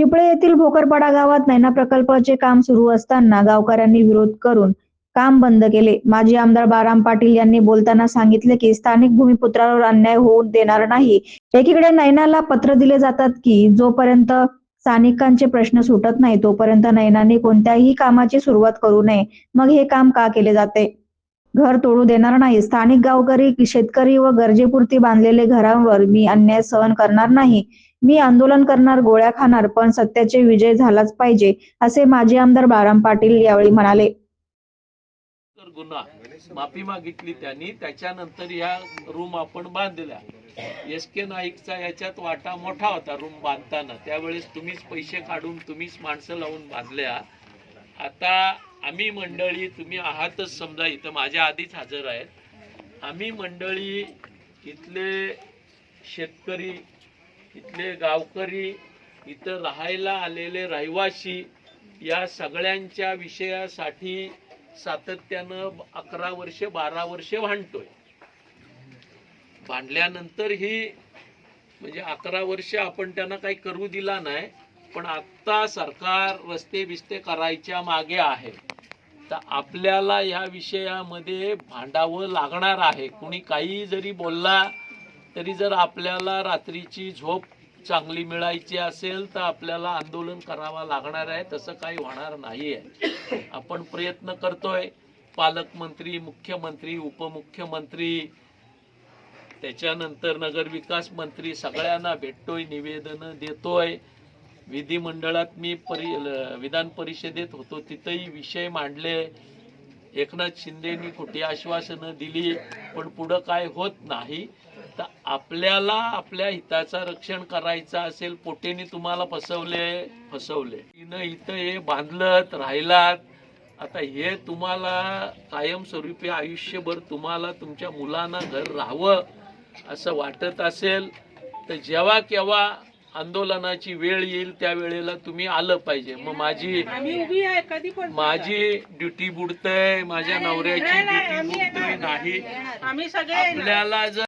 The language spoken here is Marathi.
चिपळे येथील भोकरपाडा गावात नैना प्रकल्पाचे काम सुरू असताना गावकऱ्यांनी विरोध करून काम बंद केले. माजी आमदार बाराम पाटील यांनी बोलताना सांगितले की स्थानिक भूमिपुत्रावर अन्याय होऊ देणार नाही. एकीकडे नैनाला पत्र दिले जातात की जोपर्यंत स्थानिकांचे प्रश्न सुटत नाही तोपर्यंत नैनाने कोणत्याही कामाची सुरुवात करू नये. मग हे काम का केले जाते? घर तोडू देणार नाही. स्थानिक गावकरी शेतकरी व गरजेपुरती बांधलेले घरांवर मी अन्याय सहन करणार नाही. मी आंदोलन करणार गोळ्या खाणार पण सत्याचे विजय झालाच पाहिजे असे माजी आमदार बाराम पाटील यावेळी म्हणाले. गुन्हा. माफी मागितली त्यांनी त्याच्यानंतर या रूम आपण बांधल्या. एस के नाईकचा याच्यात वाटा मोठा होता रूम बांधताना. त्यावेळेस तुम्हीच पैसे काढून तुम्हीच माणसं लावून बांधल्या. आता आम्ही मंडळी तुम्ही आहातच समजा इथं माझ्या आधीच हजर आहेत. आम्ही मंडळी इथले शेतकरी इथले गावकरी इथं राहायला आलेले रहिवासी या सगळ्यांच्या विषयासाठी सातत्यानं अकरा वर्षे बारा वर्षे भांडतोय. भांडल्यानंतर ही म्हणजे अकरा वर्ष आपण त्यांना काही करू दिला नाही पण आता सरकार रस्ते बिस्ते करायच्या मागे आहे. तर आपल्याला या विषयामध्ये भांडावं लागणार आहे. कुणी काही जरी बोलला तरी जर आपल्याला रात्रीची झोप चांगली मिळायची असेल तर आपल्याला आंदोलन करावा लागणार आहे. तसं काही होणार नाही आहे आपण प्रयत्न करतोय. पालकमंत्री मुख्यमंत्री उपमुख्यमंत्री त्याच्यानंतर नगरविकास मंत्री सगळ्यांना भेटतोय निवेदनं देतोय. विधिमंडळात मी परि विधान परिषदेत होतो. तिथंही विषय मांडले. एकनाथ शिंदेनी खोटी आश्वासनं दिली पण पुढं काय होत नाही. आपल्याला आपल्या हिताचं रक्षण करायचं असेल पोटेनी तुम्हाला फसवले फसवले. तिनं इथं हे बांधलत राहिलात. आता हे तुम्हाला कायमस्वरूपी आयुष्यभर तुम्हाला तुमच्या मुलांना घर राहावं असं वाटत असेल तर जेव्हा केव्हा आंदोलनाची वेळ येईल त्या वेळेला तुम्ही आलं पाहिजे. मग माझी माझी ड्युटी बुडतय माझ्या नवऱ्याची ड्युटी बुडतय. नाही. आपल्याला जर